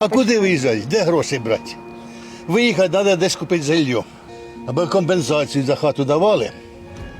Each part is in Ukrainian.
А куди виїжджати? Де гроші брати? Виїхати треба десь купити жилье. Або компенсацію за хату давали.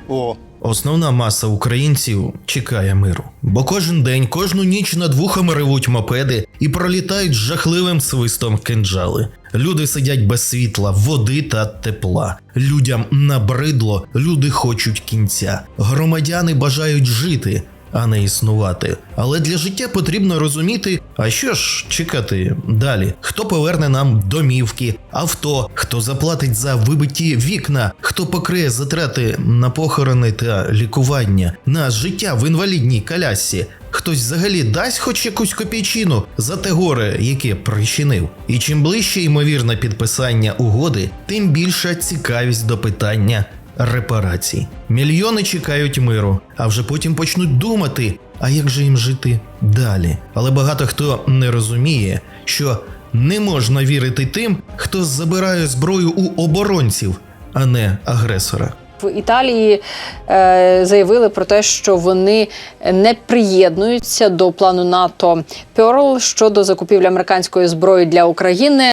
О, Основна маса українців чекає миру, бо кожен день, кожну ніч над вухами ревуть мопеди і пролітають жахливим свистом кинджали. Люди сидять без світла, води та тепла. Людям набридло, люди хочуть кінця. Громадяни бажають жити, а не існувати. Але для життя потрібно розуміти, а що ж чекати далі? Хто поверне нам домівки, авто, хто заплатить за вибиті вікна, хто покриє затрати на похорони та лікування, на життя в інвалідній колясці. Хтось взагалі дасть хоч якусь копійчину за те горе, яке причинив. І чим ближче ймовірне підписання угоди, тим більша цікавість до питання репарацій. Мільйони чекають миру, а вже потім почнуть думати, а як же їм жити далі. Але багато хто не розуміє, що не можна вірити тим, хто забирає зброю у оборонців, а не агресора. В Італії е, заявили про те, що вони не приєднуються до плану НАТО Pearl щодо закупівлі американської зброї для України.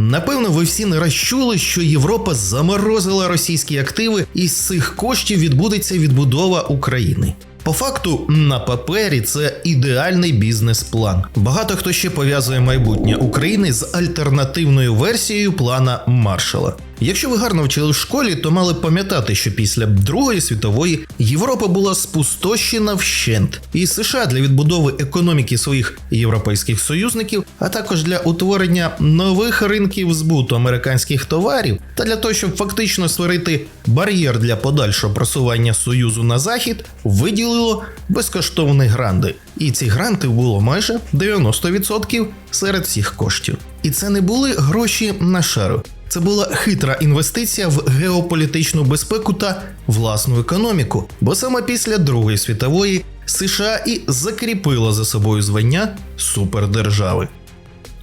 Напевно, ви всі не раз чули, що Європа заморозила російські активи, і з цих коштів відбудеться відбудова України. По факту, на папері це ідеальний бізнес-план. Багато хто ще пов'язує майбутнє України з альтернативною версією плана Маршала. Якщо ви гарно вчили в школі, то мали пам'ятати, що після Другої світової Європа була спустощена вщент, і США для відбудови економіки своїх європейських союзників, а також для утворення нових ринків збуту американських товарів, та для того, щоб фактично створити бар'єр для подальшого просування союзу на захід, виділило безкоштовні гранди. І ці гранти було майже 90% серед всіх коштів. І це не були гроші на шару. Це була хитра інвестиція в геополітичну безпеку та власну економіку, бо саме після Другої світової США і закріпило за собою звання супердержави.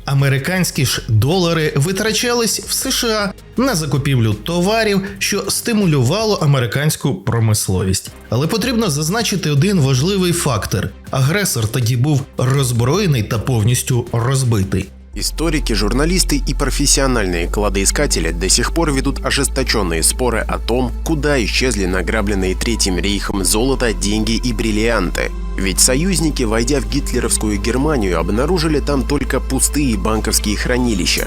Американські ж долари витрачались в США на закупівлю товарів, що стимулювало американську промисловість. Але потрібно зазначити один важливий фактор: агресор тоді був роззброєний та повністю розбитий. Историки, журналисты и профессиональные кладоискатели до сих пор ведут ожесточенные споры о том, куда исчезли награбленные Третьим рейхом золото, деньги и бриллианты. Ведь союзники, войдя в гитлеровскую Германию, обнаружили там только пустые банковские хранилища.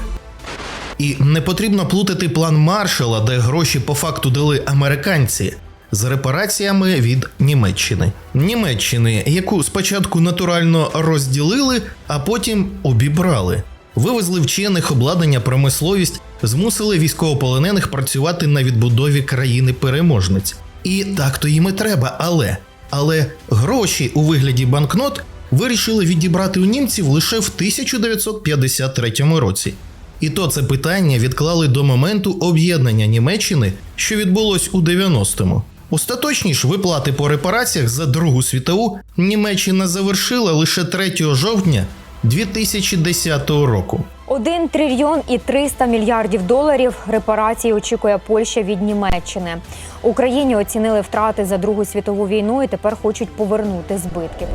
І не потрібно плутати план Маршала, де гроші по факту дали американці. З репараціями від Німеччини. Німеччини, яку спочатку натурально розділили, а потім обібрали. Вивезли вчених обладнання промисловість, змусили військовополонених працювати на відбудові країни-переможниць. І так то їм і треба, але. Але гроші у вигляді банкнот вирішили відібрати у німців лише в 1953 році. І то це питання відклали до моменту об'єднання Німеччини, що відбулось у 90-му. Остаточні ж виплати по репараціях за Другу світову Німеччина завершила лише 3 жовтня 2010 року. 1 трильйон і 300 мільярдів доларів репарації очікує Польща від Німеччини. Україні оцінили втрати за Другу світову війну і тепер хочуть повернути збитки.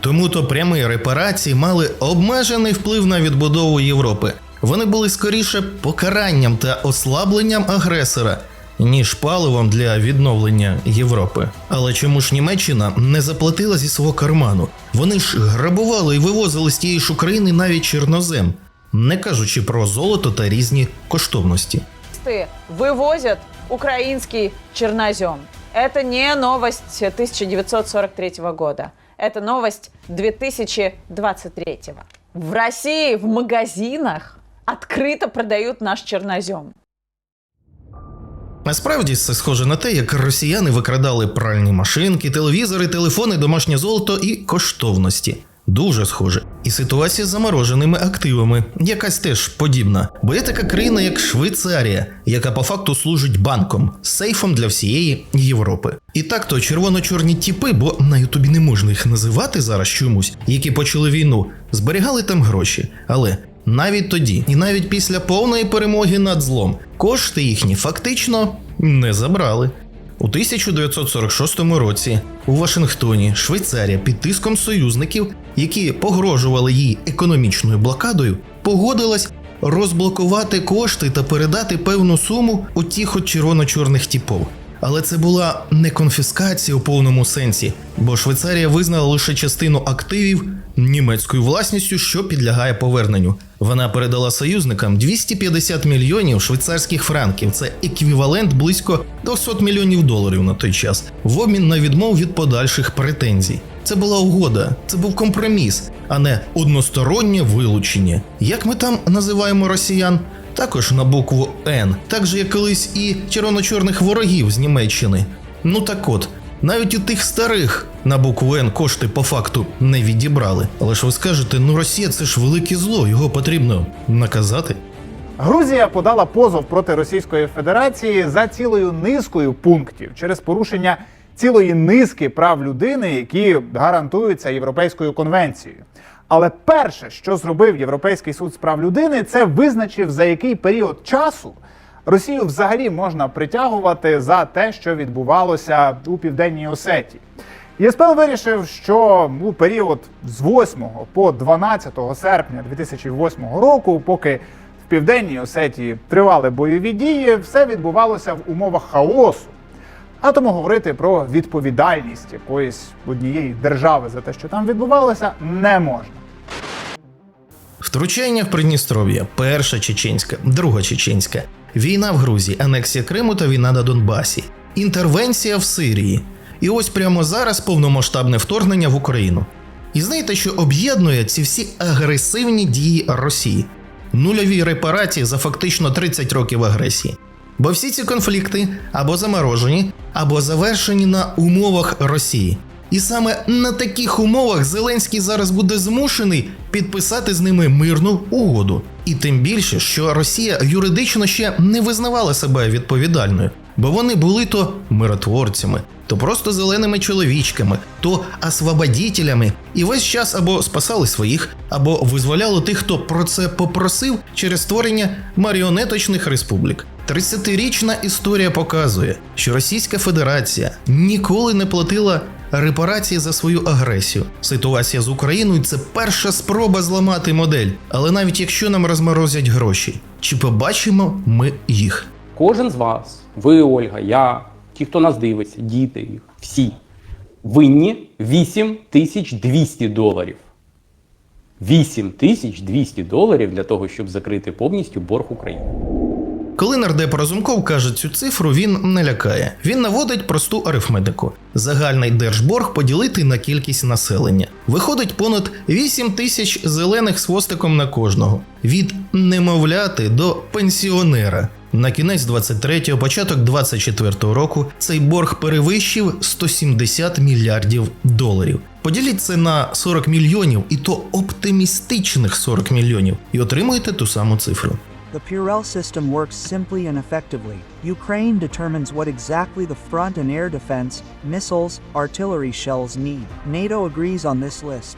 Тому то прямі репарації мали обмежений вплив на відбудову Європи. Вони були скоріше покаранням та ослабленням агресора, ніж паливом для відновлення Європи. Але чому ж Німеччина не заплатила зі свого карману? Вони ж грабували і вивозили з тієї ж України навіть чорнозем, не кажучи про золото та різні коштовності. Коммунисты вывозят украинский чернозем. Это не новость 1943 года. Это новость 2023. В России в магазинах открыто продают наш чернозем. Насправді це схоже на те, як росіяни викрадали пральні машинки, телевізори, телефони, домашнє золото і коштовності. Дуже схоже. І ситуація з замороженими активами, якась теж подібна. Бо є така країна, як Швейцарія, яка по факту служить банком, сейфом для всієї Європи. І так то червоно-чорні тіпи, бо на Ютубі не можна їх називати зараз чомусь, які почали війну, зберігали там гроші. Але навіть тоді, і навіть після повної перемоги над злом, кошти їхні фактично не забрали. У 1946 році у Вашингтоні Швейцарія під тиском союзників, які погрожували їй економічною блокадою, погодилась розблокувати кошти та передати певну суму у тих от червоно-чорних типов. Але це була не конфіскація у повному сенсі, бо Швейцарія визнала лише частину активів німецькою власністю, що підлягає поверненню. Вона передала союзникам 250 мільйонів швейцарських франків. Це еквівалент близько 200 мільйонів доларів на той час, в обмін на відмов від подальших претензій. Це була угода, це був компроміс, а не одностороннє вилучення. Як ми там називаємо росіян? Також на букву Н, так же як колись і червоно-чорних ворогів з Німеччини. Ну так от, навіть у тих старих на букву Н кошти по факту не відібрали. Але ж ви скажете, ну Росія це ж велике зло, його потрібно наказати. Грузія подала позов проти Російської Федерації за цілою низкою пунктів через порушення цілої низки прав людини, які гарантуються Європейською конвенцією. Але перше, що зробив Європейський суд з прав людини, це визначив за який період часу Росію взагалі можна притягувати за те, що відбувалося у південній Осетії. ЄСПЛ вирішив, що у період з 8 по 12 серпня 2008 року, поки в південній Осетії тривали бойові дії, все відбувалося в умовах хаосу. А тому говорити про відповідальність якоїсь однієї держави за те, що там відбувалося, не можна. Втручання в Придністров'я, перша чеченська, друга чеченська, війна в Грузії, анексія Криму та війна на Донбасі, інтервенція в Сирії. І ось прямо зараз повномасштабне вторгнення в Україну. І знаєте, що об'єднує ці всі агресивні дії Росії? Нульові репарації за фактично 30 років агресії. Бо всі ці конфлікти або заморожені, або завершені на умовах Росії. І саме на таких умовах Зеленський зараз буде змушений підписати з ними мирну угоду. І тим більше, що Росія юридично ще не визнавала себе відповідальною, бо вони були то миротворцями, то просто зеленими чоловічками, то освободітелями, і весь час або спасали своїх, або визволяли тих, хто про це попросив через створення маріонеточних республік. 30-річна історія показує, що Російська Федерація ніколи не платила репарації за свою агресію. Ситуація з Україною це перша спроба зламати модель. Але навіть якщо нам розморозять гроші, чи побачимо ми їх? Кожен з вас, ви, Ольга, я, ті, хто нас дивиться, діти їх, всі, винні 8200 доларів. 8200 доларів для того, щоб закрити повністю борг України. Коли нардеп Разумков каже цю цифру, він не лякає. Він наводить просту арифметику. Загальний держборг поділити на кількість населення. Виходить понад 8 тисяч зелених з хвостиком на кожного. Від немовляти до пенсіонера. На кінець 23-го, початок 24-го року цей борг перевищив 170 мільярдів доларів. Поділіть це на 40 мільйонів, і то оптимістичних 40 мільйонів, і отримуєте ту саму цифру. The Purell system works simply and effectively. Ukraine determines what exactly the front and air defense, missiles, artillery shells need. NATO agrees on this list.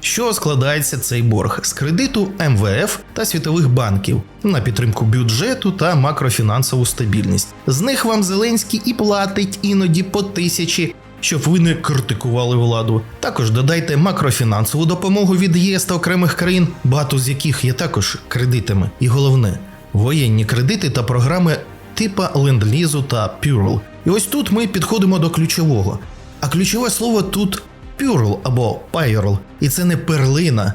Що складається цей борг з кредиту МВФ та світових банків на підтримку бюджету та макрофінансову стабільність. З них вам Зеленський і платить іноді по тисячі, щоб ви не критикували владу. Також додайте макрофінансову допомогу від ЄС та окремих країн, багато з яких є також кредитами. І головне воєнні кредити та програми типа ленд-лізу та Purell. І ось тут ми підходимо до ключового. А ключове слово тут Purell або Пайрл, І це не перлина.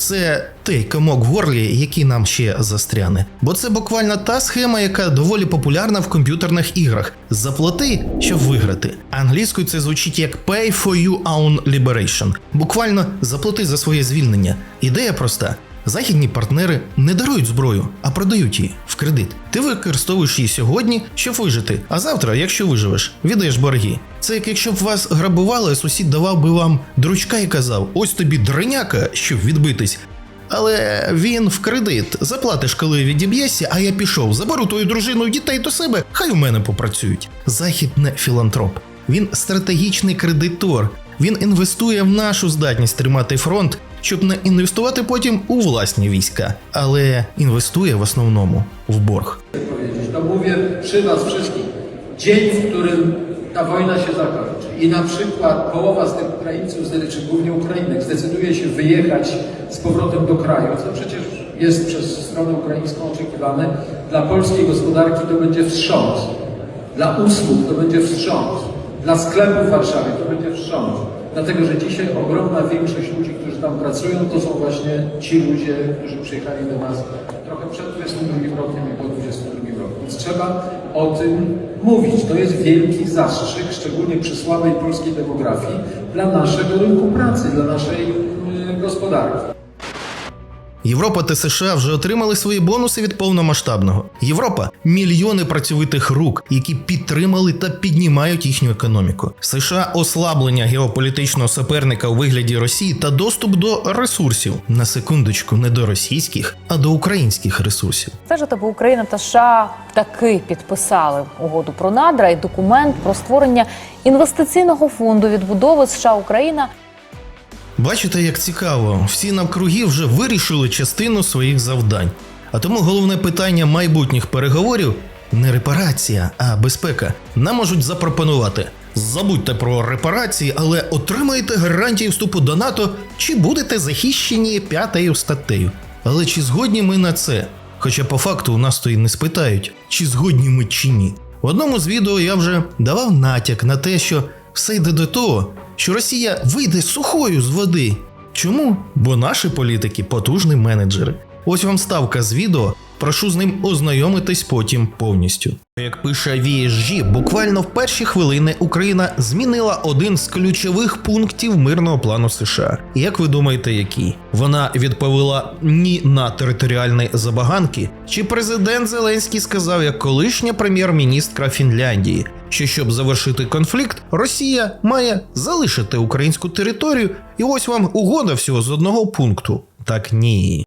Це той комок в горлі, який нам ще застряне. Бо це буквально та схема, яка доволі популярна в комп'ютерних іграх. Заплати, щоб виграти. Англійською це звучить як Pay for your own liberation. Буквально заплати за своє звільнення. Ідея проста. Західні партнери не дарують зброю, а продають її в кредит. Ти використовуєш її сьогодні, щоб вижити. А завтра, якщо виживеш, віддаєш борги. Це як якщо б вас грабували, сусід давав би вам дручка і казав: ось тобі дреняка, щоб відбитись. Але він в кредит заплатиш, коли відіб'єшся, а я пішов, заберу твою дружину дітей до себе, хай у мене попрацюють. Захід не філантроп. Він стратегічний кредитор. Він інвестує в нашу здатність тримати фронт, щоб не інвестувати потім у власні війська, ale інвестує в основному в борг. powiedzieć. To mówię przy nas wszystkich. dzień, w którym ta wojna się zakończy i na przykład połowa z tych Ukraińców, czy głównie Ukrainek, zdecyduje się wyjechać z powrotem do kraju, co przecież jest przez stronę ukraińską oczekiwane, dla polskiej gospodarki to będzie wstrząs, dla usług to będzie wstrząs, dla sklepów w Warszawie to będzie wstrząs. Dlatego, że dzisiaj ogromna większość ludzi, którzy tam pracują, to są właśnie ci ludzie, którzy przyjechali do nas trochę przed 22 rokiem i po 22 roku. Więc trzeba o tym mówić. To jest wielki zastrzyk, szczególnie przy słabej polskiej demografii, dla naszego rynku pracy, dla naszej y, gospodarki. Європа та США вже отримали свої бонуси від повномасштабного. Європа мільйони працьовитих рук, які підтримали та піднімають їхню економіку. США ослаблення геополітичного суперника у вигляді Росії та доступ до ресурсів на секундочку, не до російських, а до українських ресурсів. Стежити, бо Україна та США таки підписали угоду про надра і документ про створення інвестиційного фонду відбудови США Україна. Бачите, як цікаво, всі навкруги вже вирішили частину своїх завдань. А тому головне питання майбутніх переговорів не репарація, а безпека. Нам можуть запропонувати. Забудьте про репарації, але отримаєте гарантії вступу до НАТО, чи будете захищені п'ятою статтею. Але чи згодні ми на це? Хоча по факту у нас то і не спитають, чи згодні ми чи ні. В одному з відео я вже давав натяк на те, що все йде до того, що Росія вийде сухою з води. Чому? Бо наші політики потужні менеджери. Ось вам ставка з відео. Прошу з ним ознайомитись потім повністю. Як пише VSG, буквально в перші хвилини Україна змінила один з ключових пунктів мирного плану США. Як ви думаєте, який? Вона відповіла ні на територіальні забаганки. Чи президент Зеленський сказав як колишня прем'єр-міністра Фінляндії, що щоб завершити конфлікт, Росія має залишити українську територію, і ось вам угода всього з одного пункту. Так ні.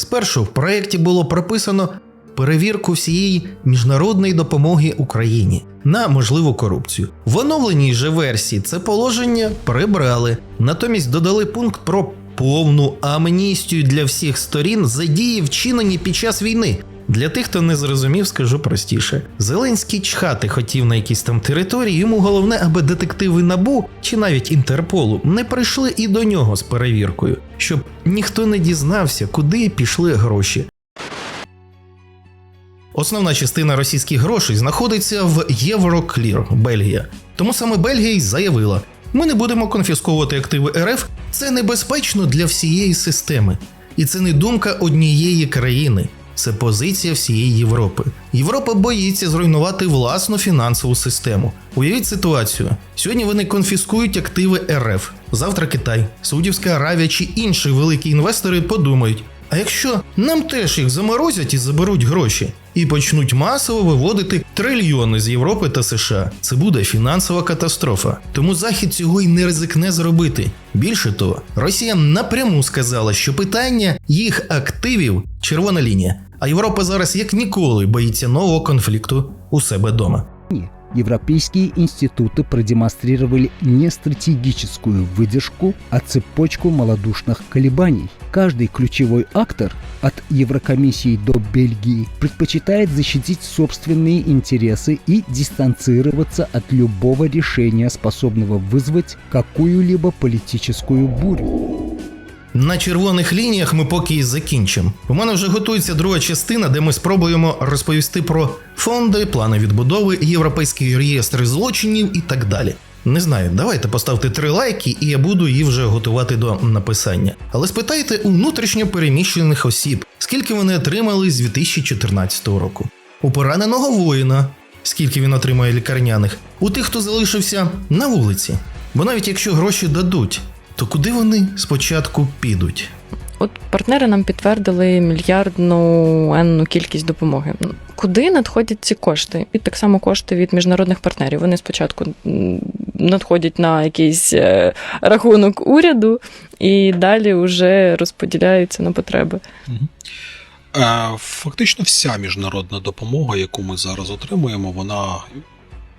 Спершу в проєкті було прописано перевірку всієї міжнародної допомоги Україні на можливу корупцію. В оновленій же версії це положення прибрали, натомість додали пункт про повну амністію для всіх сторін за дії, вчинені під час війни. Для тих, хто не зрозумів, скажу простіше: Зеленський чхати хотів на якісь там території. Йому головне, аби детективи набу чи навіть Інтерполу не прийшли і до нього з перевіркою, щоб ніхто не дізнався, куди пішли гроші. Основна частина російських грошей знаходиться в Євроклір, Бельгія. Тому саме Бельгія й заявила: ми не будемо конфісковувати активи РФ. Це небезпечно для всієї системи. І це не думка однієї країни. Це позиція всієї Європи. Європа боїться зруйнувати власну фінансову систему. Уявіть ситуацію: сьогодні вони конфіскують активи РФ, завтра Китай, Саудівська Аравія чи інші великі інвестори подумають: а якщо нам теж їх заморозять і заберуть гроші, і почнуть масово виводити трильйони з Європи та США, це буде фінансова катастрофа. Тому Захід цього й не ризикне зробити. Більше того, Росія напряму сказала, що питання їх активів червона лінія. А Європа зараз як ніколи боїться нового конфлікту у себе вдома. Европейские институты продемонстрировали не стратегическую выдержку, а цепочку малодушных колебаний. Каждый ключевой актор, от Еврокомиссии до Бельгии, предпочитает защитить собственные интересы и дистанцироваться от любого решения, способного вызвать какую-либо политическую бурю. На червоних лініях ми поки і закінчимо. У мене вже готується друга частина, де ми спробуємо розповісти про фонди, плани відбудови, європейський реєстр злочинів і так далі. Не знаю, давайте поставте три лайки, і я буду її вже готувати до написання. Але спитайте у внутрішньо переміщених осіб, скільки вони отримали з 2014 року. У пораненого воїна, скільки він отримує лікарняних, у тих, хто залишився на вулиці. Бо навіть якщо гроші дадуть, то куди вони спочатку підуть? От партнери нам підтвердили мільярдну енну кількість допомоги. Куди надходять ці кошти? І так само кошти від міжнародних партнерів. Вони спочатку надходять на якийсь е, рахунок уряду і далі вже розподіляються на потреби. Е, Фактично вся міжнародна допомога, яку ми зараз отримуємо, вона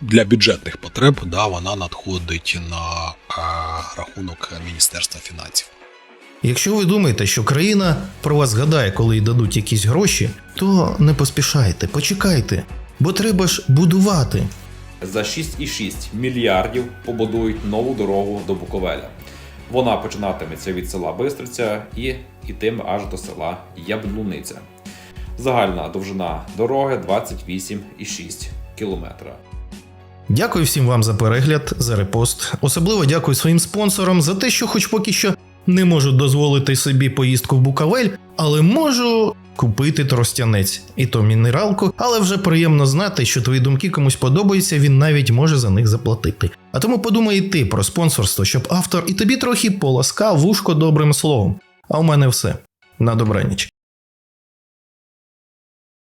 для бюджетних потреб, да, вона надходить на е, рахунок Міністерства фінансів. Якщо ви думаєте, що країна про вас згадає, коли їй дадуть якісь гроші, то не поспішайте, почекайте, бо треба ж будувати. За 6,6 мільярдів побудують нову дорогу до Буковеля. Вона починатиметься від села Бистриця і йтиме аж до села Яблуниця. Загальна довжина дороги 28,6 кілометра. Дякую всім вам за перегляд, за репост. Особливо дякую своїм спонсорам за те, що, хоч поки що, не можу дозволити собі поїздку в Букавель, але можу купити тростянець і то мінералку, але вже приємно знати, що твої думки комусь подобаються, він навіть може за них заплатити. А тому подумай і ти про спонсорство, щоб автор і тобі трохи поласкав вушко добрим словом. А у мене все. На добраніч.